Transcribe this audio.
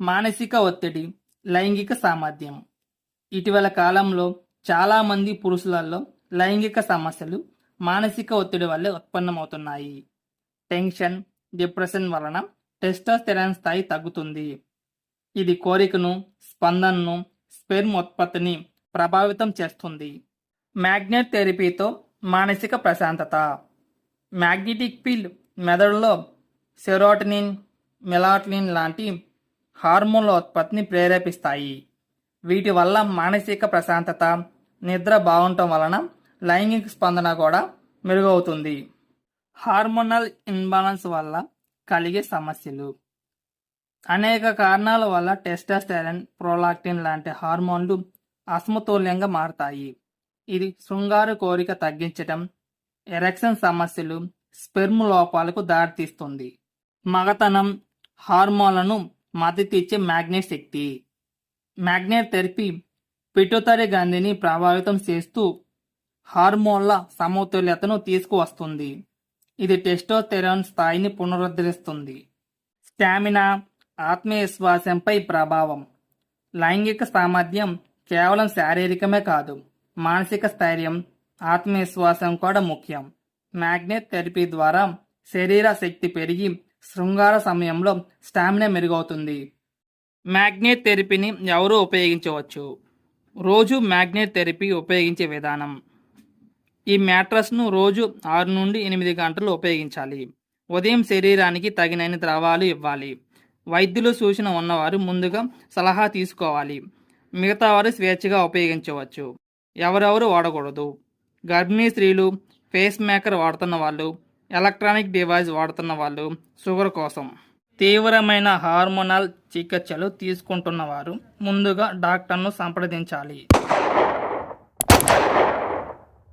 మానసిక ఒత్తిడి లైంగిక సామర్థ్యం. ఇటీవల కాలంలో చాలామంది పురుషులలో లైంగిక సమస్యలు మానసిక ఒత్తిడి వల్ల ఉత్పన్నమవుతున్నాయి. టెన్షన్ డిప్రెషన్ వలన టెస్టోస్టెరాన్ స్థాయి తగ్గుతుంది. ఇది కోరికను స్పందనను స్పెర్మ్ ఉత్పత్తిని ప్రభావితం చేస్తుంది. మ్యాగ్నెట్ థెరపీతో మానసిక ప్రశాంతత. మ్యాగ్నెటిక్ ఫీల్డ్ మెదడులో సెరోటనిన్ మెలాటనిన్ లాంటి హార్మోన్ల ఉత్పత్తిని ప్రేరేపిస్తాయి. వీటి వల్ల మానసిక ప్రశాంతత నిద్ర బాగుండటం వలన లైంగిక స్పందన కూడా మెరుగవుతుంది. హార్మోనల్ ఇన్బాలన్స్ వల్ల కలిగే సమస్యలు. అనేక కారణాల వల్ల టెస్టాస్టెరన్ ప్రోలాక్టిన్ లాంటి హార్మోన్లు అసమతుల్యంగా మారతాయి. ఇది శృంగార కోరిక తగ్గించటం ఎరెక్షన్ సమస్యలు స్పెర్మ్ లోపాలకు దారితీస్తుంది. మగతనం హార్మోన్లను మద్దతిచ్చే మ్యాగ్నెట్ శక్తి. మ్యాగ్నెట్ థెరపీ పిటుతరి గ్రంథిని ప్రభావితం చేస్తూ హార్మోన్ల సమతుల్యతను తీసుకువస్తుంది. ఇది టెస్టోస్టెరాన్ స్థాయిని పునరుద్ధరిస్తుంది. స్టామినా ఆత్మవిశ్వాసంపై ప్రభావం. లైంగిక సామర్థ్యం కేవలం శారీరకమే కాదు మానసిక స్థైర్యం ఆత్మవిశ్వాసం కూడా ముఖ్యం. మ్యాగ్నెట్ థెరపీ ద్వారా శరీర శక్తి పెరిగి శృంగార సమయంలో స్టామినా మెరుగవుతుంది. మ్యాగ్నెట్ థెరపీని ఎవరు ఉపయోగించవచ్చు. రోజు మ్యాగ్నెట్ థెరపీ ఉపయోగించే విధానం. ఈ మ్యాట్రస్ను రోజు ఆరు నుండి ఎనిమిది గంటలు ఉపయోగించాలి. ఉదయం శరీరానికి తగినన్ని ద్రవాలు ఇవ్వాలి. వైద్యులు సూచన ఉన్నవారు ముందుగా సలహా తీసుకోవాలి. మిగతా వారు స్వేచ్ఛగా ఉపయోగించవచ్చు. ఎవరెవరు వాడకూడదు. గర్భిణీ స్త్రీలు ఫేస్ మేకర్ వాడుతున్న వాళ్ళు ఎలక్ట్రానిక్ డివైస్ వాడుతున్న వాళ్ళు షుగర్ కోసం తీవ్రమైన హార్మోనల్ చికిత్సలు తీసుకుంటున్నవారు ముందుగా డాక్టర్ను సంప్రదించాలి.